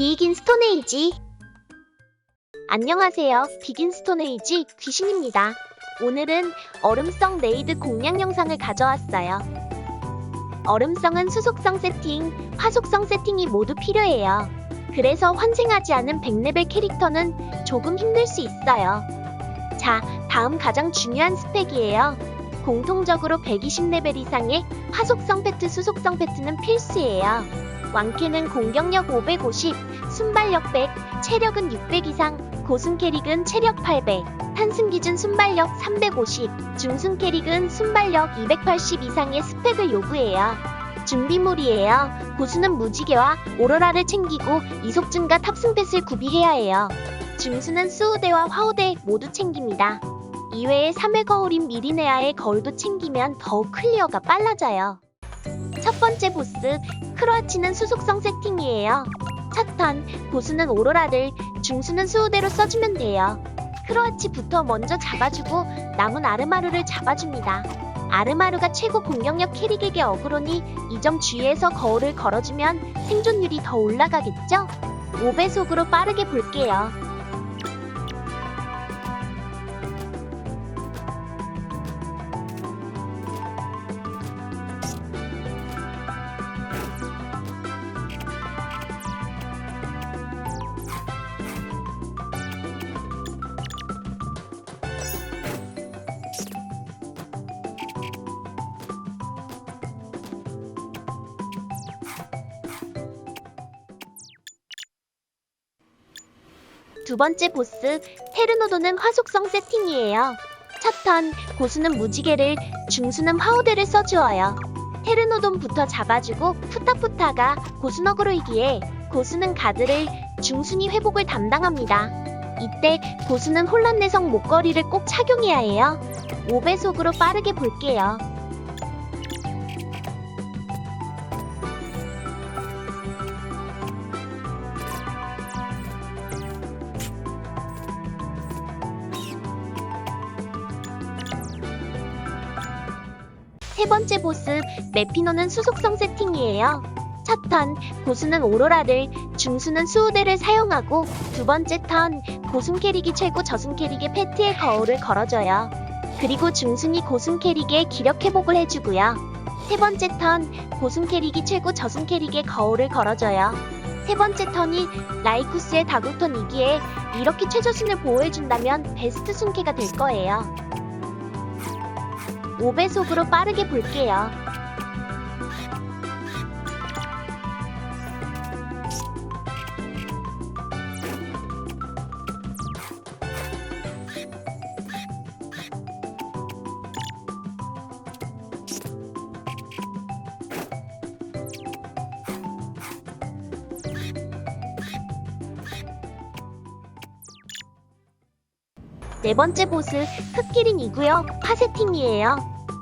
스톤에이지 안녕하세요. 비긴 스톤에이지 귀신입니다. 오늘은 얼음성 레이드 공략 영상을 가져왔어요. 얼음성은 수속성 세팅, 화속성 세팅이 모두 필요해요. 그래서 환생하지 않은 100레벨 캐릭터는 조금 힘들 수 있어요. 자, 다음 가장 중요한 스펙이에요. 공통적으로 120레벨 이상의 화속성 패트, 수속성 패트는 필수예요. 왕캐는 공격력 550, 순발력 100, 체력은 600 이상, 고승 캐릭은 체력 800, 탄승 기준 순발력 350, 중승 캐릭은 순발력 280 이상의 스펙을 요구해요. 준비물이에요. 고수는 무지개와 오로라를 챙기고 이속 증가 탑승 펫을 구비해야 해요. 중수는 수호대와 화호대 모두 챙깁니다. 이외에 3회 거울인 미리네아의 거울도 챙기면 더욱 클리어가 빨라져요. 첫 번째 보스, 크로아치는 수속성 세팅이에요. 첫 턴, 보수는 오로라를, 중수는 수호대로 써주면 돼요. 크로아치부터 먼저 잡아주고 남은 아르마루를 잡아줍니다. 아르마루가 최고 공격력 캐릭에게 어그로니 이 점 주의해서 거울을 걸어주면 생존율이 더 올라가겠죠? 5배속으로 빠르게 볼게요. 두 번째 보스, 테르노도는 화속성 세팅이에요. 첫 턴, 고수는 무지개를, 중수는 화호대를 써주어요. 테르노돈부터 잡아주고 푸타푸타가 고수너그로 이기에 고수는 가드를, 중순이 회복을 담당합니다. 이때 고수는 혼란 내성 목걸이를 꼭 착용해야 해요. 5배속으로 빠르게 볼게요. 세 번째 보스 메피노는 수속성 세팅이에요. 첫 턴 고수는 오로라를, 중수는 수호대를 사용하고 두 번째 턴 고승 캐릭이 최고 저승 캐릭의 패트에 거울을 걸어줘요. 그리고 중순이 고승 캐릭의 기력 회복을 해주고요. 세 번째 턴 고승 캐릭이 최고 저승 캐릭의 거울을 걸어줘요. 세 번째 턴이 라이쿠스의 다굴턴이기에 이렇게 최저순을 보호해준다면 베스트 순캐가 될 거예요. 5배속으로 빠르게 볼게요. 네 번째 보스 흑기린이고요. 파세팅이에요.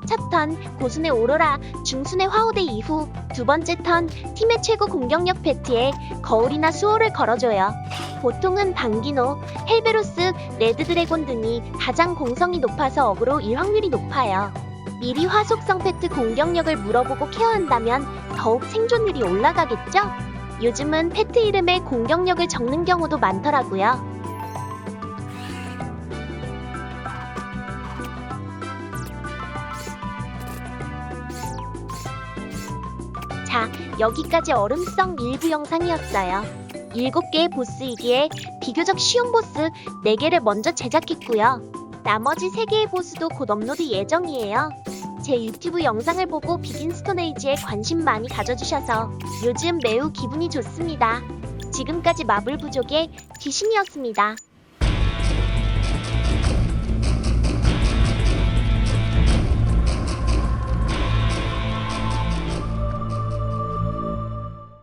첫 턴 고순의 오로라, 중순의 화호대 이후 두 번째 턴 팀의 최고 공격력 배트에 거울이나 수호를 걸어줘요. 보통은 방기노, 헬베로스, 레드드래곤 등이 가장 공성이 높아서 어그로 일 확률이 높아요. 미리 화속성 패트 공격력을 물어보고 케어한다면 더욱 생존율이 올라가겠죠? 요즘은 패트 이름에 공격력을 적는 경우도 많더라고요. 자, 여기까지 얼음성 일부 영상이었어요. 7개의 보스이기에 비교적 쉬운 보스 4개를 먼저 제작했고요. 나머지 3개의 보스도 곧 업로드 예정이에요. 제 유튜브 영상을 보고 비긴 스톤에이지에 관심 많이 가져주셔서 요즘 매우 기분이 좋습니다. 지금까지 마블 부족의 귀신이었습니다.